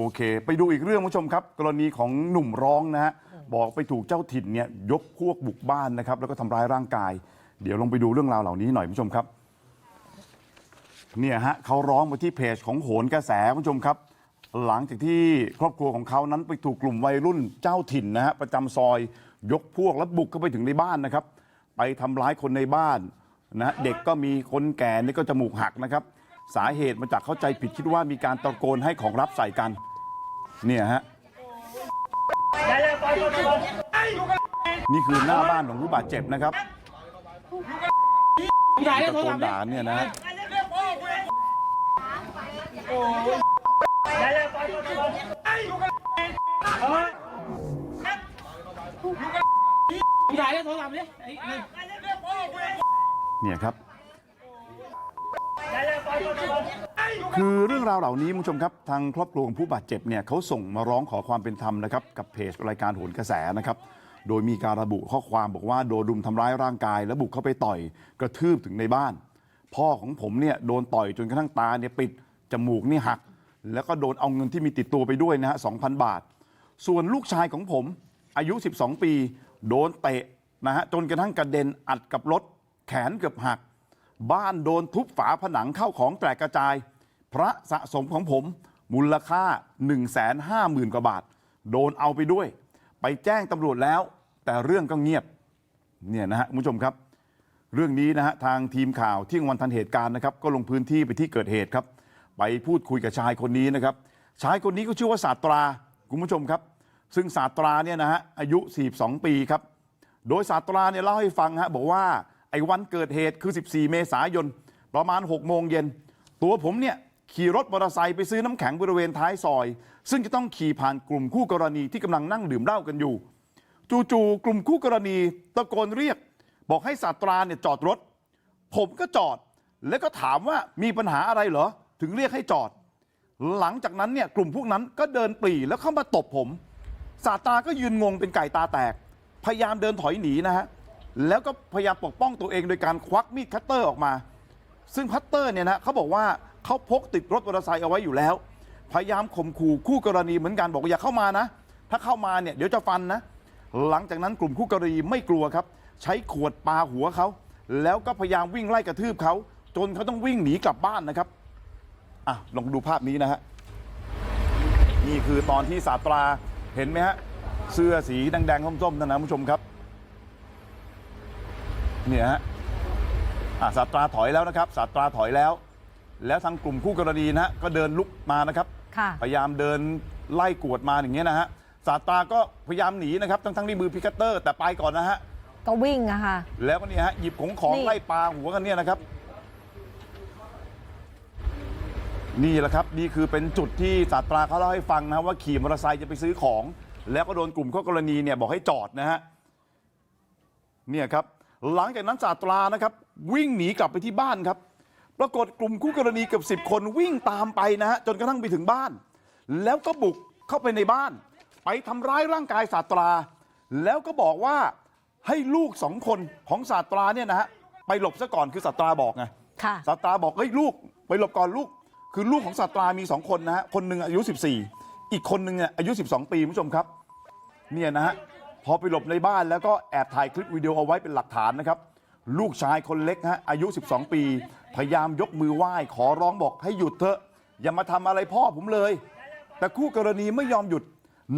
โอเค ไปดูอีกเรื่องคุณผู้ชมครับ กรณีของหนุ่มร้องนะฮะบอกไปถูกเจ้าถิ่นเนี่ยยกพวกบุกบ้านนะครับ แล้วก็ทำร้ายร่างกาย เดี๋ยวลองไปดูเรื่องราวเหล่านี้หน่อยคุณผู้ชมครับเนี่ยฮะเขาร้องมาที่เพจของโหนกระแสคุณผู้ชมครับ หลังจากที่ครอบครัวของเขานั้นไปถูกกลุ่มวัยรุ่นเจ้าถิ่นนะฮะประจำซอย ยกพวกแล้วบุกเข้าไปถึงในบ้านนะครับ ไปทำร้ายคนในบ้านนะฮะเด็กก็มีคนแก่นี่ก็จมูกหักนะครับสาเหตุมาจากเข้าใจผิดคิดว่ามีการตะโกนให้ของรับใส่กัน เนี่ยฮะนี่คือหน้าบ้านของผู้บาดเจ็บนะครับถ่ายได้ตะโทรโกศันด่าเนี่ยนะนี่เนี่ยครับ คือเรื่องราวเหล่านี้คุณผู้ชมครับทางครอบครัวของผู้บาดเจ็บเนี่ยเขาส่งมาร้องขอความเป็นธรรมนะครับกับเพจรายการโหนกระแสนะครับโดยมีการระบุข้อความบอกว่าโดนดุมทำร้ายร่างกายแล้วบุกเข้าไปต่อยกระทืบถึงในบ้าน พ่อของผมเนี่ยโดนต่อยจนกระทั่งตาเนี่ยปิดจมูกนี่หัก แล้วก็โดนเอาเงินที่มีติดตัวไปด้วยนะฮะ2,000 บาท ส่วนลูกชายของผมอายุ 12 ปี โดนเตะนะฮะจนกระทั่งกระเด็นอัดกับรถแขนเกือบหัก บ้านโดนทุบฝาผนังเข้าของแตกกระจาย พระสะสมของผมมูลค่า 1 5 0 0 0 0 กว่าบาท โดนเอาไปด้วย ไปแจ้งตำรวจแล้ว แต่เรื่องก็เงียบเนี่ยนะฮะคุณผู้ชมครับ เรื่องนี้นะฮะทางทีมข่าวที่ยงวันทันเหตุการณ์นะครับ ก็ลงพื้นที่ไปที่เกิดเหตุครับ ไปพูดคุยกับชายคนนี้นะครับ ชายคนนี้ก็ชื่อว่าศาสตราคุณผู้ชมครับ ซึ่งศาสตราเนี่ยนะฮะอายุ 42 ปีครับ โดยศาสตราเนี่ยเล่าให้ฟังฮะบอกว่าไอ้วันเกิดเหตุคือ 14 เมษายนประมาณ 6 โมงเย็นตัวผมเนี่ย ขี่รถมอเตอร์ไซค์ไปซื้อน้ำแข็งบริเวณท้ายซอย ซึ่งจะต้องขี่ผ่านกลุ่มคู่กรณีที่กำลังนั่งดื่มเหล้ากันอยู่ จู่ๆกลุ่มคู่กรณีตะโกนเรียก บอกให้ศาสตราเนี่ยจอดรถ ผมก็จอด แล้วก็ถามว่ามีปัญหาอะไรเหรอ ถึงเรียกให้จอด หลังจากนั้นเนี่ยกลุ่มพวกนั้นก็เดินปรีแล้วเข้ามาตบผมศาสตราก็ยืนงงเป็นไก่ตาแตก พยายามเดินถอยหนีนะฮะแล้วก็พยายามปกป้องตัวเองโดยการควักมีดคัตเตอร์ออกมา ซึ่งคัตเตอร์เนี่ยนะเขาบอกว่า เขาพกติดรถมอเตอร์ไซค์เอาไว้อยู่แล้ว พยายามข่มขู่คู่กรณีเหมือนกันบอกว่าอย่าเข้ามานะ ถ้าเข้ามาเนี่ยเดี๋ยวจะฟันนะ หลังจากนั้นกลุ่มคู่กรณีไม่กลัวครับ ใช้ขวดปาหัวเขาแล้วก็พยายามวิ่งไล่กระทืบเขาจนเขาต้องวิ่งหนีกลับบ้านนะครับอะลองดูภาพนี้นะฮะนี่คือตอนที่ศาตราเห็นไหมฮะเสื้อสีแดงๆส้มๆนั่นนะผู้ชมครับเนี่ยฮะอะศาตราถอยแล้วนะครับศาตราถอยแล้ว แล้วทางกลุ่มคู่กรณีนะฮะก็เดินลุกมานะครับ ค่ะพยายามเดินไล่กวดมาอย่างเงี้ยนะฮะศาสตราก็พยายามหนีนะครับทั้งทั้งๆที่มือพิกัตเตอร์ แต่ไปก่อนนะฮะก็วิ่งอะค่ะ แล้วก็เนี่ยฮะหยิบของของนี่ ไล่ปลาหัวกันเนี่ยนะครับ นี่แหละครับนี่คือเป็นจุดที่ศาสตราเขาเล่าให้ฟังนะว่าขี่มอเตอร์ไซค์จะไปซื้อของ แล้วก็โดนกลุ่มข้อกรณีเนี่ยบอกให้จอดนะฮะ เนี่ยครับหลังจากนั้นศาสตรานะครับ วิ่งหนีกลับไปที่บ้านครับ ปรากฏกลุ่มคู่กรณีเกือบสิบคนวิ่งตามไปนะฮะจนกระทั่งไปถึงบ้าน แล้วก็บุกเข้าไปในบ้าน ไปทำร้ายร่างกายศาสตรา แล้วก็บอกว่าให้ลูกสองคนของศาสตราเนี่ยนะฮะไปหลบซะก่อนคือศาสตราบอกไงค่ะศาสตราบอกเฮ้ยลูกไปหลบก่อนลูก คือลูกของศาสตรามีสองคนนะฮะคนหนึ่งอายุ 14 อีกคนหนึ่งเนี่ยอายุ 12 ปีคุณผู้ชมครับเนี่ยนะฮะพอไปหลบในบ้านแล้วก็แอบถ่ายคลิปวิดีโอเอาไว้เป็นหลักฐานนะครับ ลูกชายคนเล็กฮะอายุ 12 ปี พยายามยกมือไหว้ขอร้องบอกให้หยุดเถอะ อย่ามาทำอะไรพ่อผมเลย แต่คู่กรณีไม่ยอมหยุด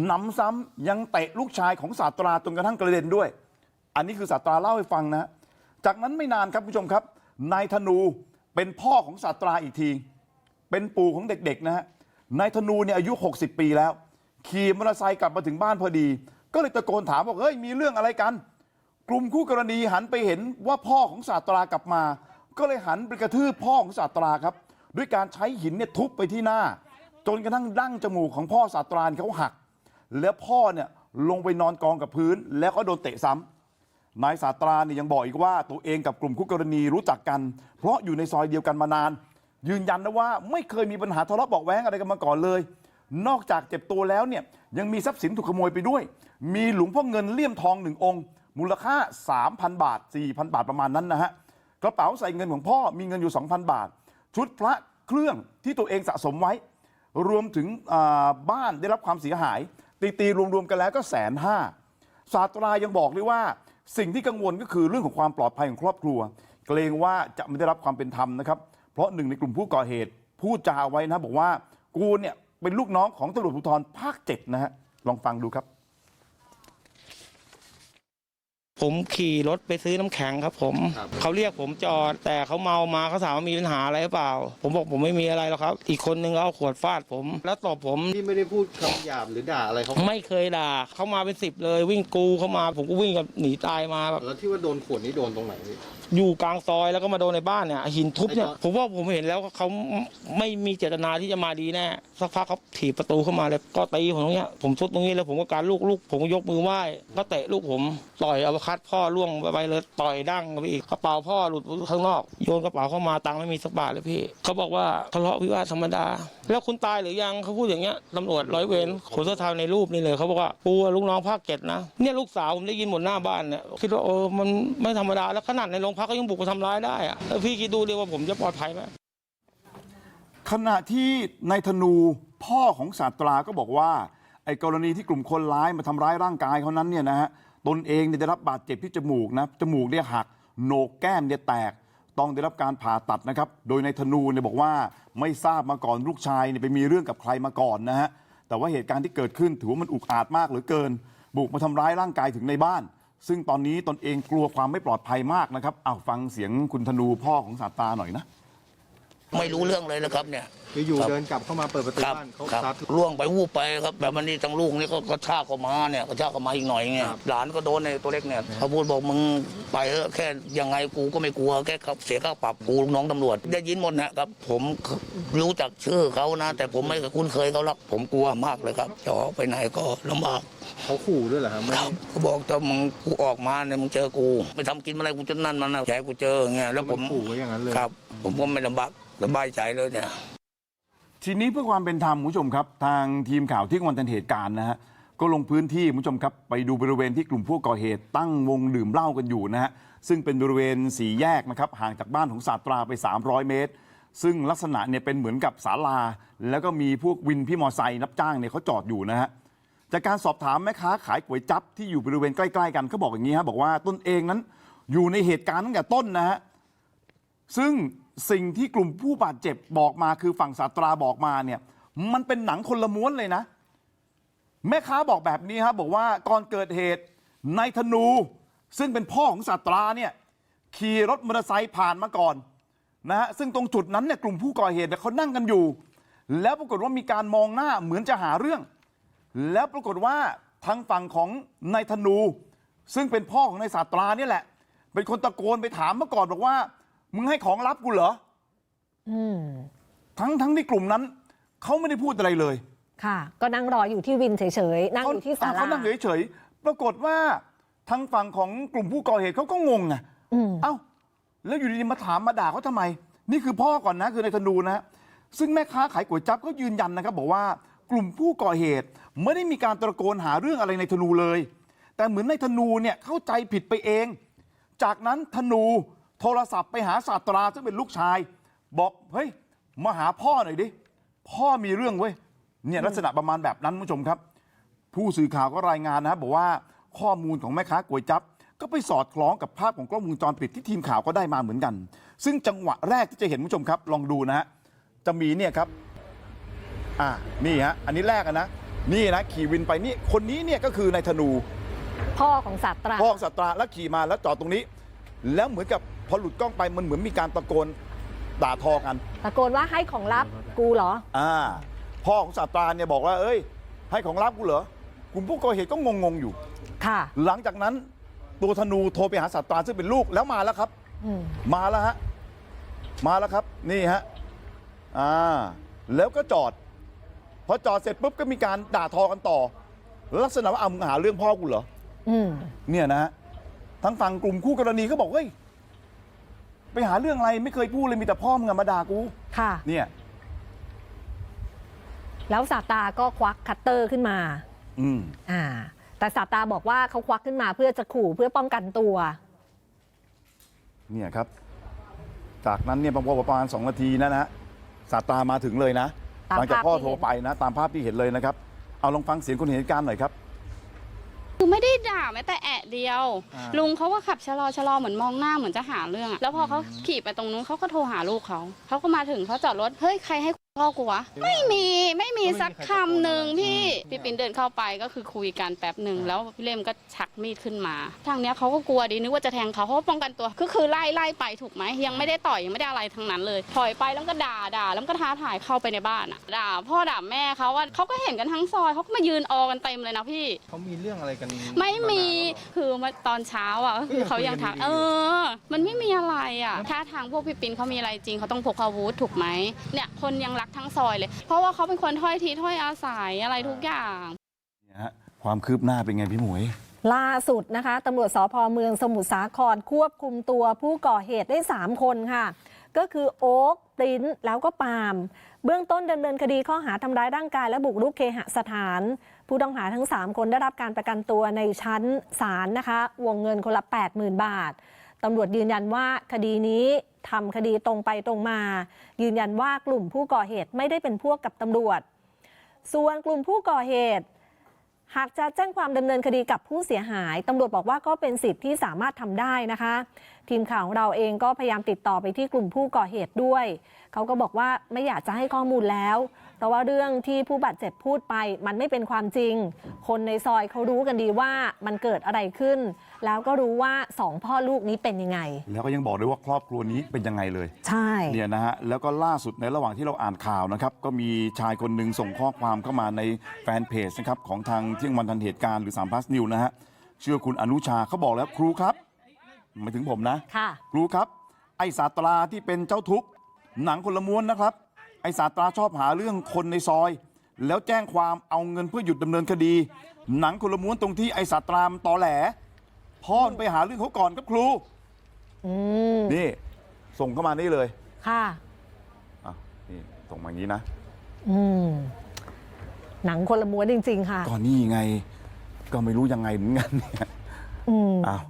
หนำซ้ำยังเตะลูกชายของศาสตราจนกระทั่งกระเด็นด้วย อันนี้คือศาสตราเล่าให้ฟังนะ จากนั้นไม่นานครับผู้ชมครับ นายธนูเป็นพ่อของศาสตราอีกที เป็นปู่ของเด็กๆนะฮะ นายธนูเนี่ยอายุ 60 ปีแล้ว ขี่มอเตอร์ไซค์กลับมาถึงบ้านพอดี ก็เลยตะโกนถามบอกเฮ้ยมีเรื่องอะไรกัน กลุ่มคู่กรณีหันไปเห็นว่าพ่อของศาสตรากลับมา ก็เลยหันไปกระทืบพ่อของศาสตราครับ ด้วยการใช้หินเนี่ยทุบไปที่หน้า จนกระทั่งดั้งจมูกของพ่อศาสตราเขาหัก แล้วพ่อเนี่ยลงไปนอนกองกับพื้น แล้วก็โดนเตะซ้ำนายสาตราเนี่ยยังบอกอีกว่าตัวเองกับกลุ่มคู่กรณีรู้จักกัน เพราะอยู่ในซอยเดียวกันมานาน ยืนยันนะว่าไม่เคยมีปัญหาทะเลาะเบาะแว้งอะไรกันมาก่อนเลย นอกจากเจ็บตัวแล้วเนี่ยยังมีทรัพย์สินถูกขโมยไปด้วย มีหลวงพ่อเงินเลี่ยมทองหนึ่งองค์ มูลค่า 3,000 บาท 4,000 บาทประมาณนั้นนะฮะกระเป๋าใส่เงินของพ่อมีเงินอยู่ 2,000 บาท ชุดพระเครื่องที่ตัวเองสะสมไว้ รวมถึงบ้านได้รับความเสียหาย ตีตีๆรวมๆกันแล้วก็แสนห้าศาสตรายังบอกด้วยว่าสิ่งที่กังวลก็คือเรื่องของความปลอดภัยของครอบครัว เกรงว่าจะไม่ได้รับความเป็นธรรมนะครับ เพราะหนึ่งในกลุ่มผู้ก่อเหตุพูดจาไว้นะบอกว่ากูเนี่ยเป็นลูกน้องของตำรวจภูธรภาคเจ็ดนะฮะลองฟังดูครับ ผมขี่รถไปซื้อน้ำแข็งครับ ผมเขาเรียกผมจอด แต่เขาเมามาเขาถามว่ามีปัญหาอะไรหรือเปล่า ผมบอกผมไม่มีอะไรหรอกครับ อีกคนนึงก็เอาขวดฟาดผม แล้วตบผมพี่ไม่ได้พูดคำหยาบหรือด่าอะไรเขาไม่เคยด่าเขามาเป็นสิบเลย วิ่งกรูเข้ามาผมก็วิ่งกับหนีตายมาแบบแล้วที่ว่าโดนขวดนี้โดนตรงไหนพี่ อยู่กลางซอยแล้วก็มาโดนในบ้านเนี่ยหินทุบเนี่ยไอ้ตอนผมว่าผมเห็นแล้วเขาไม่มีเจตนาที่จะมาดีแน่สักพักเขาถีบประตูเข้ามาเลยก็ตีผมตรงเนี้ยผมทุบตรงนี้แล้วผมก็การลูกลูกผมก็ยกมือไหว้ก็เตะลูกผมต่อยเอาคัดพ่อล่วงไปเลยต่อยดั้งไปอีกกระเป๋าพ่อหลุดข้างนอกโยนกระเป๋าเข้ามาตังค์ไม่มีสักบาทเลยพี่เขาบอกว่าทะเลาะวิวาทธรรมดา แล้วคุณตายหรือยังเขาพูดอย่างเงี้ยตำรวจร้อยเวรขนเสื้อเทาในรูปนี่เลยเขาบอกว่าปูอะลูกน้องภาคเจ็ดนะเนี่ยลูกสาวผมได้ยินหมดหน้าบ้านเนี่ยคิดว่าเออมันไม่ธรรมดาแล้วขนาดในโรงพักก็ยังบุกมาทำร้ายได้อะแล้วพี่คิดดูดิว่าผมจะปลอดภัยไหม ขณะที่นายธนูพ่อของศาสตราก็บอกว่า ไอ้กรณีที่กลุ่มคนร้ายมาทำร้ายร่างกายเขานั้นเนี่ยนะฮะตนเองเนี่ยได้รับบาดเจ็บที่จมูกนะจมูกเนี่ยหักโหนกแก้มเนี่ยแตก ต้องได้รับการผ่าตัดนะครับ โดยนายธนูเนี่ยบอกว่าไม่ทราบมาก่อนลูกชายเนี่ยไปมีเรื่องกับใครมาก่อนนะฮะแต่ว่าเหตุการณ์ที่เกิดขึ้นถือว่ามันอุกอาจมากเหลือเกิน บุกมาทำร้ายร่างกายถึงในบ้าน ซึ่งตอนนี้ตนเองกลัวความไม่ปลอดภัยมากนะครับเอาฟังเสียงคุณธนูพ่อของสาตาหน่อยนะไม่รู้เรื่องเลยนะครับเนี่ย คืออยู่ครับ เดินกลับเข้ามาเปิดประตูครับบ้านเขาครับซัด ล่วงไปวูบไปครับแบบมันนี่ทั้งลูกนี่ก็กระชากออกมาเนี่ยกระชากออกมาอีกหน่อยเงี้ยครับ หลานก็โดนในตัวเล็กเนี่ยเขาพูดบอกมึงไปเถอะแค่ยังไงกูก็ไม่กลัวแค่ครับเสียค่าปรับกูลูกน้องตำรวจ ได้ยินหมดนะครับผมรู้จักชื่อเขานะ แต่ผมไม่คุ้นเคยเขาหรอกผมกลัวมากเลยครับจะออกไปไหนก็ลำบาก เขาขู่ด้วยเหรอครับไม่ครับเขาบอกถ้ามึงกูออกมาเนี่ยมึงเจอกูไม่ทำกินอะไรกูจะนั่นมันนะแฉกูเจอเงี้ยแล้วผมขู่ไว้อย่างนั้นเลย ครับ ผมก็ไม่ลำบากสบายใจเลยเนี่ย ทีนี้เพื่อความเป็นธรรมคุณผู้ชมครับ ทางทีมข่าวที่วันทันเหตุการณ์นะฮะก็ลงพื้นที่คุณผู้ชมครับไปดูบริเวณที่กลุ่มผู้ก่อเหตุตั้งวงดื่มเหล้ากันอยู่นะฮะซึ่งเป็นบริเวณสีแยกนะครับห่างจากบ้านของศาสตราไป 300 เมตร ซึ่งลักษณะเนี่ยเป็นเหมือนกับศาลา แล้วก็มีพวกวินพี่มอไซค์รับจ้างเนี่ยเขาจอดอยู่นะฮะจากการสอบถามแม่ค้าขายก๋วยจั๊บที่อยู่บริเวณใกล้ๆกันเขาบอกอย่างนี้ฮะบอกว่าตนเองนั้นอยู่ในเหตุการณ์ตั้งแต่ต้นนะฮะซึ่ง สิ่งที่กลุ่มผู้บาดเจ็บบอกมาคือฝั่งศาตราบอกมาเนี่ย มันเป็นหนังคนละม้วนเลยนะ แม่ค้าบอกแบบนี้ครับบอกว่าก่อนเกิดเหตุนายธนู ซึ่งเป็นพ่อของศาตราเนี่ยขี่รถมอเตอร์ไซค์ผ่านมาก่อนนะฮะซึ่งตรงจุดนั้นเนี่ยกลุ่มผู้ก่อเหตุเนี่ยเขานั่งกันอยู่ แล้วปรากฏว่ามีการมองหน้าเหมือนจะหาเรื่อง แล้วปรากฏว่าทางฝั่งของนายธนู ซึ่งเป็นพ่อของนายศาตราเนี่ยแหละ เป็นคนตะโกนไปถามมาก่อนบอกว่า มึงให้ของลับกูเหรออืมทั้งทั้งที่กลุ่มนั้นเขาไม่ได้พูดอะไรเลย ค่ะ ก็นั่งรออยู่ที่วินเฉยๆนั่งอยู่ที่ศาลาเขานั่งเฉยๆปรากฏว่าทางฝั่งของกลุ่มผู้ก่อเหตุเขาก็งงไงอืมเอ้า แล้วอยู่ดีๆมาถามมาด่าเขาทำไม นี่คือพ่อก่อนนะคือในธนูนะฮะซึ่งแม่ค้าขายก๋วยจั๊บก็ยืนยันนะครับบอกว่ากลุ่มผู้ก่อเหตุไม่ได้มีการตะโกนหาเรื่องอะไรในธนูเลย แต่เหมือนในธนูเนี่ยเข้าใจผิดไปเอง จากนั้นธนู โทรศัพท์ไปหาศาสตราซึ่งเป็นลูกชาย บอกเฮ้ยมาหาพ่อหน่อยดิพ่อมีเรื่องเว้ยเนี่ยลักษณะประมาณแบบนั้นคุณผู้ชมครับ ผู้สื่อข่าวก็รายงานนะครับบอกว่าข้อมูลของแม่ค้าก๋วยจั๊บก็ไปสอดคล้องกับภาพของกล้องวงจรปิดที่ทีมข่าวก็ได้มาเหมือนกัน ซึ่งจังหวะแรกที่จะเห็นคุณผู้ชมครับ ลองดูนะฮะจะมีเนี่ยครับอ่านี่ฮะอันนี้แรกอะนะนี่นะขี่วินไปนี่คนนี้เนี่ยก็คือนายธนู พ่อของศาสตราพ่อของสัตราแล้วขี่มาแล้วจอดตรงนี้ แล้วเหมือนกับ พอหลุดกล้องไปมันเหมือนมีการตะโกนด่าทอกัน ตะโกนว่าให้ของลับกูเหรอ อ่า พ่อของสัตราเนี่ยบอกว่า เอ้ย ให้ของลับกูเหรอกลุ่มผู้ก่อเหตุก็งงๆอยู่ ค่ะ หลังจากนั้นตัวธนูโทรไปหาสัตราซึ่งเป็นลูกแล้วมาแล้วครับ อืมมาแล้วฮะ มาแล้วครับ นี่ฮะ อ่า แล้วก็จอด พอจอดเสร็จปุ๊บก็มีการด่าทอกันต่อ ลักษณะว่าเอามึงหาเรื่องพ่อกูเหรอ อืม เนี่ยนะฮะทางฝั่งกลุ่มคู่กรณีก็บอกเฮ้ย ไปหาเรื่องอะไรไม่เคยพูดเลยมีแต่พ่อมึงอะมาด่ากูค่ะ เนี่ย แล้วศาสตราก็ควักคัตเตอร์ขึ้นมา อืม อ่า แต่ศาสตราบอกว่าเขาควักขึ้นมาเพื่อจะขู่เพื่อป้องกันตัว เนี่ยครับ จากนั้นเนี่ยประมาณประมาณสองนาทีนะนะฮะสาตรามาถึงเลยนะ ตามหลังจากภาพพ่อที่โทรเห็น ไปนะ ตามภาพที่เห็นเลยนะครับ เอาลองฟังเสียงคนเห็นเหตุการณ์หน่อยครับคือไม่ได้ด่าแม้แต่แอะเดียวลุงเขาก็ขับชะลอชะลอเหมือนมองหน้าเหมือนจะหาเรื่องอะแล้วพอเขาขี่ไปตรงนู้นเขาก็โทรหาลูกเขาเขาก็มาถึงเขาจอดรถเฮ้ยใครให้ พ่อกูวะไม่มีไม่มีสักคำหนึ่งพี่พี่ปินเดินเข้าไปก็คือคุยกันแป๊บหนึ่งแล้วพี่เล่มก็ชักมีดขึ้นมา ทางเนี้ยเขาก็กลัวดีนึกว่าจะแทงเขาเขาก็ป้องกันตัวก็คือไล่ไล่ไปถูกไหมยังไม่ได้ต่อยยังไม่ได้อะไรทั้งนั้นเลย ถอยไปแล้วก็ด่าด่าแล้วก็ท้าทายเข้าไปในบ้านอะด่าพ่อด่าแม่เขาว่าเขาก็เห็นกันทั้งซอยเขาก็มายืนออกันเต็มเลยนะพี่เขามีเรื่องอะไรกัน ไม่มีานานแล้วเหรอคือมาตอนเช้าอะก็คือเขายังทักก็ยังคุยกันดีๆเออ มันไม่มีอะไรอะถ้าทางพวกพี่ปินเขามีอะไรจริงเขาต้องพกอาวุธถูกไหมเนี่ยคนยังรักทั้งซอยเลย เพราะว่าเขาเป็นคนถ้อยทีถ้อยอาศัยอะไรทุกอย่างเนี่ยฮะความคืบหน้าเป็นไงพี่หมวย ล่าสุดนะคะตำรวจสพเมืองสมุทรสาครควบคุมตัวผู้ก่อเหตุได้ 3 คนค่ะ ก็คือโอ๊กปริ้นแล้วก็ปาล์มเบื้องต้นดำเนินคดีข้อหาทำร้ายร่างกายและบุกรุกเคหสถาน ผู้ต้องหาทั้ง 3 คนได้รับการประกันตัวในชั้นศาลนะคะ วงเงินคนละ 80,000 บาทตำรวจยืนยันว่าคดีนี้ ทำคดีตรงไปตรงมา ยืนยันว่ากลุ่มผู้ก่อเหตุไม่ได้เป็นพวกกับตำรวจ ส่วนกลุ่มผู้ก่อเหตุ หากจะแจ้งความดำเนินคดีกับผู้เสียหายตำรวจบอกว่าก็เป็นสิทธิ์ที่สามารถทำได้นะคะ ทีมข่าวของเราเองก็พยายามติดต่อไปที่กลุ่มผู้ก่อเหตุด้วย เขาก็บอกว่าไม่อยากจะให้ข้อมูลแล้ว เพราะว่าเรื่องที่ผู้บาดเจ็บพูดไป มันไม่เป็นความจริง คนในซอยเขารู้กันดีว่ามันเกิดอะไรขึ้น แล้วก็รู้ว่าสองพ่อลูกนี้เป็นยังไง แล้วก็ยังบอกด้วยว่าครอบครัวนี้เป็นยังไงเลย ใช่ เนี่ยนะฮะ แล้วก็ล่าสุดในระหว่างที่เราอ่านข่าวนะครับ ก็มีชายคนหนึ่งส่งข้อความเข้ามาในแฟนเพจนะครับของทางเที่ยงวันทันเหตุการณ์หรือ3 plus new นะฮะชื่อคุณอนุชาเขาบอกแล้วครูครับหมายถึงผมนะ ค่ะ ครูครับ ไอ้ศาสตราที่เป็นเจ้าทุกข์หนังคนละม้วนนะครับ ไอ้ศาสตราชอบหาเรื่องคนในซอย แล้วแจ้งความเอาเงินเพื่อหยุดดำเนินคดี หนังคนละม้วนตรงที่ไอ้ศาสตรามนตอแหล พ่อมันไปหาเรื่องเขาก่อนครับครูอืมนี่ ส่งเข้ามานี่เลยค่ะอะนี่ส่งมาอย่างนี้นะ อืมหนังคนละม้วนจริง ๆ ค่ะ ก็นี่ไง ก็ไม่รู้ยังไงเหมือนกันเนี่ยอืม อ้าว